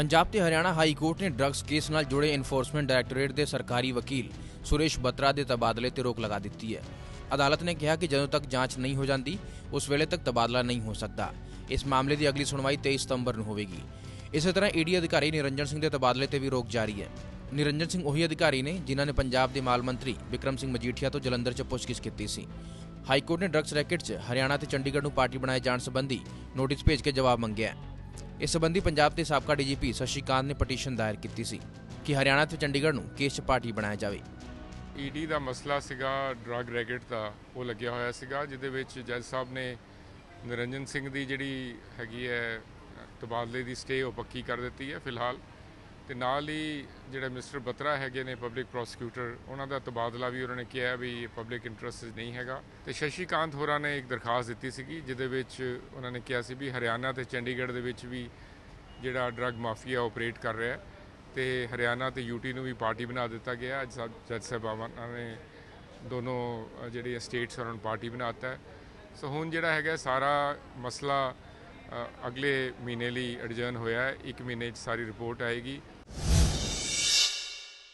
ਪੰਜਾਬ ਤੇ Haryana high court ਨੇ drugs case ਨਾਲ ਜੁੜੇ ਇਨਫੋਰਸਮੈਂਟ ਡਾਇਰੈਕਟੋਰੇਟ ਦੇ ਸਰਕਾਰੀ ਵਕੀਲ ਸੁਰੇਸ਼ ਬਤਰਾ ਦੇ ਤਬਾਦਲੇ ਤੇ ਰੋਕ ਲਗਾ ਦਿੱਤੀ ਹੈ। ਅਦਾਲਤ ਨੇ ਕਿਹਾ ਕਿ ਜਦੋਂ ਤੱਕ ਜਾਂਚ ਨਹੀਂ ਹੋ ਜਾਂਦੀ, ਉਸ ਵੇਲੇ ਤੱਕ ਤਬਾਦਲਾ ਨਹੀਂ ਹੋ ਸਕਦਾ। ਇਸ ਮਾਮਲੇ ਦੀ ਅਗਲੀ ਸੁਣਵਾਈ 23 ਸਤੰਬਰ ਨੂੰ ਹੋਵੇਗੀ। ਇਸੇ ਤਰ੍ਹਾਂ ਈਡੀ ਅਧਿਕਾਰੀ ਨਿਰੰਜਨ ਸਿੰਘ ਦੇ ਤਬਾਦਲੇ ਤੇ ਵੀ ਰੋਕ ਜਾਰੀ ਹੈ। ਨਿਰੰਜਨ ਸਿੰਘ ਉਹੀ ਅਧਿਕਾਰੀ ਨੇ ਜਿਨ੍ਹਾਂ ਨੇ ਪੰਜਾਬ ਦੇ ਮਾਲ ਮੰਤਰੀ ਵਿਕਰਮ ਸਿੰਘ ਮਜੀਠੀਆ ਤੋਂ ਜਲੰਧਰ 'ਚ ਪੁੱਛਗਿੱਛ ਕੀਤੀ ਸੀ। ਹਾਈ ਕੋਰਟ ਨੇ ਡਰੱਗਸ ਰੈਕੇਟ 'ਚ ਹਰਿਆਣਾ ਤੇ ਚੰਡੀਗੜ੍ਹ ਨੂੰ ਪਾਰਟੀ ਬਣਾਏ ਜਾਣ ਸੰਬੰਧੀ ਨੋਟਿਸ ਭੇਜ ਕੇ ਜਵਾਬ ਮੰਗਿਆ ਇਸ ਸਬੰਧੀ ਪੰਜਾਬ ਦੇ ਸਾਬਕਾ ਡੀਜੀਪੀ ਸ਼ਸ਼ੀਕਾਂਤ ਨੇ ਪਟੀਸ਼ਨ ਦਾਇਰ ਕੀਤੀ ਸੀ ਕਿ ਹਰਿਆਣਾ ਤੇ ਚੰਡੀਗੜ੍ਹ ਨੂੰ ਕੇਸ 'ਚ ਪਾਰਟੀ ਬਣਾਇਆ ਜਾਵੇ। ਈਡੀ ਦਾ ਮਸਲਾ ਸੀਗਾ ਡਰੱਗ ਰੈਕੇਟ ਦਾ, ਉਹ ਲੱਗਿਆ ਹੋਇਆ ਸੀਗਾ, ਜਿਹਦੇ ਵਿੱਚ ਜੱਜ ਸਾਹਿਬ ਨੇ ਨਿਰੰਜਨ ਸਿੰਘ ਦੀ ਜਿਹੜੀ ਹੈਗੀ ਹੈ, ਤਬਾਦਲੇ ਦੀ ਸਟੇ ਉਹ ਪੱਕੀ ਕਰ ਦਿੱਤੀ ਹੈ ਫਿਲਹਾਲ। ਤੇ ਨਾਲ ਹੀ ਜਿਹੜਾ ਮਿਸਟਰ ਬਤਰਾ ਹੈਗੇ ਨੇ ਪਬਲਿਕ ਪ੍ਰੋਸੀਕਿਊਟਰ ਉਹਨਾਂ ਦਾ ਤਬਾਦਲਾ ਵੀ ਉਹਨਾਂ ਨੇ ਕਿਹਾ ਵੀ ਪਬਲਿਕ ਇੰਟਰਸਟ ਨਹੀਂ ਹੈਗਾ। ਤੇ ਸ਼ਸ਼ੀਕਾਂਤ ਹੋਰਾਂ ਨੇ ਇੱਕ ਦਰਖਾਸਤ ਦਿੱਤੀ ਸੀਗੀ ਜਿਹਦੇ ਵਿੱਚ ਉਹਨਾਂ ਨੇ ਕਿਹਾ ਸੀ ਵੀ ਹਰਿਆਣਾ ਤੇ ਚੰਡੀਗੜ੍ਹ ਦੇ ਵਿੱਚ ਵੀ ਜਿਹੜਾ ਡਰੱਗ ਮਾਫੀਆ ਆਪਰੇਟ ਕਰ ਰਿਹਾ ਹੈ ਤੇ ਹਰਿਆਣਾ ਤੇ ਯੂਟੀ ਨੂੰ ਵੀ ਪਾਰਟੀ ਬਣਾ ਦਿੱਤਾ ਗਿਆ। ਅੱਜ ਸਭ ਜੱਜ ਸਾਹਿਬਾਨਾਂ ਨੇ ਦੋਨੋਂ ਅ, ਜਿਹੜੀ ਸਟੇਟਸ ਉਹਨਾਂ ਨੂੰ ਪਾਰਟੀ ਬਣਾਤਾ ਹੈ। ਸੋ ਹੁਣ ਜਿਹੜਾ ਹੈਗਾ ਸਾਰਾ ਮਸਲਾ ਅਗਲੇ ਮਹੀਨੇ ਲਈ ਅਡਜਰਨ ਹੋਇਆ ਹੈ। ਇੱਕ ਮਹੀਨੇ 'ਚ ਸਾਰੀ ਰਿਪੋਰਟ ਆਏਗੀ।